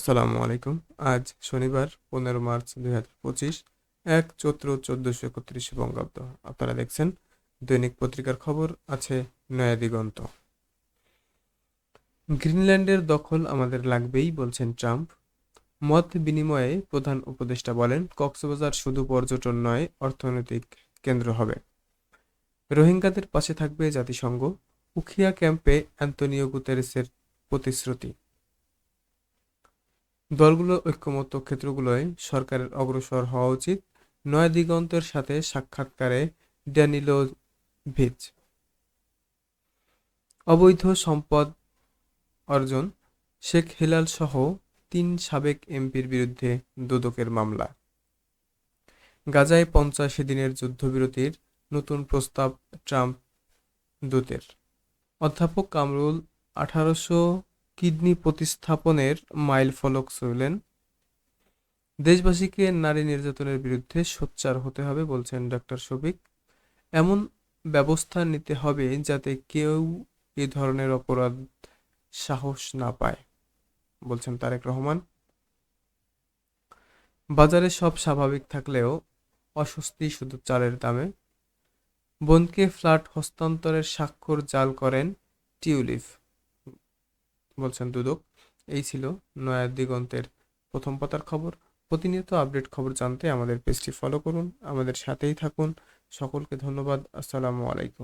আসসালামু আলাইকুম। আজ শনিবার, পনেরো মার্চ দুই হাজার পঁচিশ, এক চৈত্র চোদ্দশো একত্রিশ বঙ্গাব্দ। আপনারা দেখছেন দৈনিক পত্রিকার খবর, আছে নয়া দিগন্ত। গ্রিনল্যান্ডের দখল আমাদের লাগবেই, বলছেন ট্রাম্প। মত বিনিময়ে প্রধান উপদেষ্টা বলেন, কক্সবাজার শুধু পর্যটন নয়, অর্থনৈতিক কেন্দ্র হবে। রোহিঙ্গাদের পাশে থাকবে জাতিসংঘ। উখিয়া ক্যাম্পে অ্যান্তনিও গুতেরেসের প্রতিশ্রুতি। দলগুলোর ঐক্যমত্য ক্ষেত্রগুলোয় সরকারের অগ্রসর হওয়া উচিত। নয়া দিগন্তের সাথে সাক্ষাৎকারে ড্যানিলো ভিচ। অবৈধ সম্পদ অর্জন। শেখ হেলাল সহ তিন সাবেক এমপির বিরুদ্ধে দুদকের মামলা। গাজায় পঞ্চাশি দিনের যুদ্ধবিরতির নতুন প্রস্তাব ট্রাম্প দূতের। অধ্যাপক কামরুল আঠারোশো কিডনি প্রতিস্থাপনের মাইল ফলক ছুঁলেন দেশবাসীকে নারী নির্যাতনের বিরুদ্ধে সোচ্চার হতে হবে বলছেন ডক্টর শফিক। এমন ব্যবস্থা নিতে হবে যাতে কেউ এ ধরনের অপরাধ সাহস না পায়, বলছেন তারেক রহমান। বাজারে সব স্বাভাবিক থাকলেও অস্বস্তি শুধু চালের দামে। বোনকে ফ্ল্যাট হস্তান্তরের স্বাক্ষর জাল করেন টিউলিপ। বলছেন দুদক, এই ছিল নয়া দিগন্তের প্রথম পাতার খবর। প্রতিনিয়ত আপডেট খবর জানতে আমাদের পেজটি ফলো করুন, আমাদের সাথেই থাকুন। সকলকে ধন্যবাদ, আসসালামু আলাইকুম।